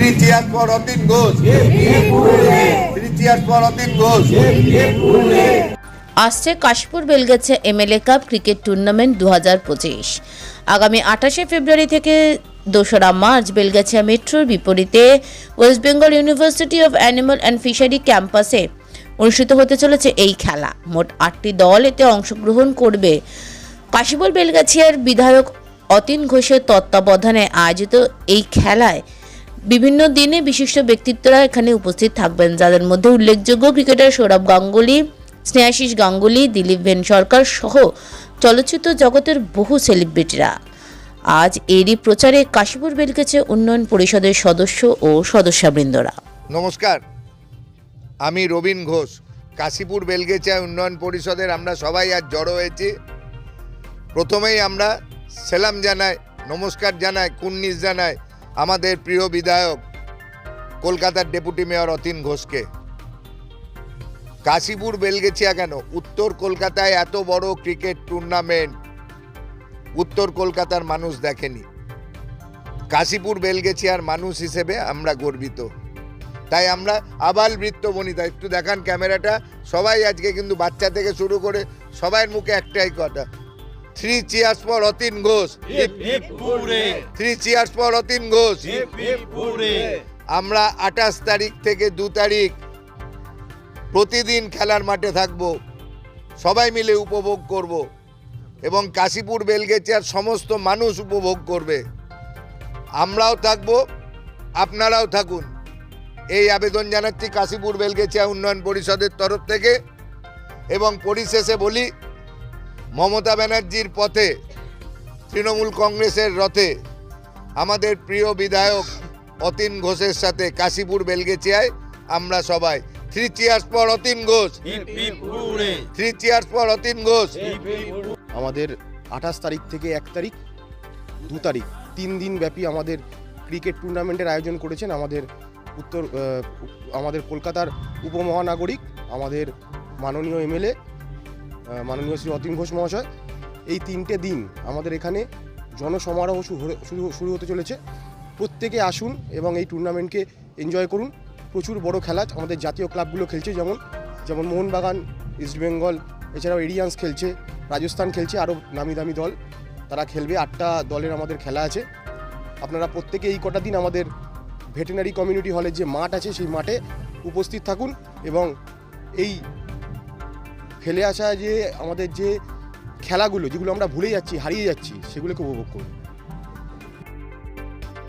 For Atin Ghosh. Three cheers for Atin Ghosh. আসছে Kashipur Belgachhia MLA cup cricket tournament দু পঁচিশ আগামী আঠাশে ফেব্রুয়ারি থেকে দোসরা মার্চ বেলগাছিয়া মেট্রোর বিপরীতে West Bengal university of animal and fishery ক্যাম্পাসে অনুষ্ঠিত হতে চলেছে এই খেলা মোট আটটি দল এতে অংশগ্রহণ করবে কাশীপুর বেলগাছিয়ার বিধায়ক অতীন ঘোষের তত্ত্বাবধানে আয়োজিত এই খেলায় বিভিন্ন দিনে বিশিষ্ট ব্যক্তিত্বরা এখানে উপস্থিত থাকবেন, যাদের মধ্যে উল্লেখযোগ্য ক্রিকেটার সৌরভ গাঙ্গুলি, স্নেহাশিস গাঙ্গুলি, দিলীপ ভেন সরকার সহ চলচ্চিত্র জগতের বহু সেলিব্রিটিরা আজ এরই প্রচারে কাশীপুর বেলকেছে উন্নয়ন পরিষদের সদস্য ও সদস্যবৃন্দরা। নমস্কার, আমি রবীন ঘোষ। কাশীপুর বেলগেচা উন্নয়ন পরিষদের আমরা সবাই আজ জড়ো হয়েছি। প্রথমেই আমরা সেলাম জানাই, নমস্কার জানাই কুন্নিস জানাই আমাদের প্রিয় বিধায়ক, কলকাতার ডেপুটি মেয়র অতীন ঘোষকে। কাশীপুর, বেলগেছিয়া কেন? উত্তর কলকাতায় এত বড় ক্রিকেট টুর্নামেন্ট, উত্তর কলকাতার মানুষ দেখেনি। কাশীপুর, বেলগেছিয়ার মানুষ হিসেবে আমরা গর্বিত। তাই আমরা আবাল বৃত্ত বনিতা একটু দেখান ক্যামেরাটা। সবাই আজকে কিন্তু বাচ্চা থেকে শুরু করে সবার মুখে একটাই কথা three cheers for Atin Ghosh three cheers for Atin Ghosh আমরা আঠাশ তারিখ থেকে দু তারিখ প্রতিদিন খেলার মাঠে থাকব। সবাই মিলে উপভোগ করব। এবং কাশীপুর বেলগেছিয়ার সমস্ত মানুষ উপভোগ করবে। আমরাও থাকব আপনারাও থাকুন। এই আবেদন জানাচ্ছি কাশীপুর বেলগেছিয়া উন্নয়ন পরিষদের তরফ থেকে। এবং পরিশেষে বলি মমতা ব্যানার্জির পথে তৃণমূল কংগ্রেসের রথে আমাদের প্রিয় বিধায়ক অতীন ঘোষের সাথে কাশীপুর বেলগেচিয়ায় আমরা সবাই। থ্রি চেয়ার্স পর অতীন ঘোষ। থ্রি চেয়ার্স পর অতীন ঘোষ। আমাদের আঠাশ তারিখ থেকে এক তারিখ, দু তারিখ, তিন দিন ব্যাপী আমাদের ক্রিকেট টুর্নামেন্টের আয়োজন করেছেন আমাদের উত্তর আমাদের কলকাতার উপমহানাগরিক, আমাদের মাননীয় এমএলএ মাননীয় শ্রী অতীন ঘোষ মহাশয়, এই তিনটে দিন আমাদের এখানে জনসমারোহ শুরু শুরু হতে চলেছে। প্রত্যেকে আসুন এবং এই টুর্নামেন্টকে এনজয় করুন। প্রচুর বড় খেলা আমাদের জাতীয় ক্লাবগুলো খেলছে, যেমন যেমন মোহনবাগান ইস্টবেঙ্গল এছাড়াও এরিয়ান্স খেলছে, রাজস্থান খেলছে, আরও নামি দামি দল। তারা খেলবে, আটটা দলের আমাদের খেলা আছে। আপনারা প্রত্যেকে এই কটা দিন আমাদের ভেটেনারি কমিউনিটি হলের যে মাঠ আছে, সেই মাঠে উপস্থিত থাকুন এবং এই ফেলে আসা যে আমাদের যে খেলাগুলো, যেগুলো আমরা ভুলে যাচ্ছি, হারিয়ে যাচ্ছি, সেগুলোকে উপভোগ করুন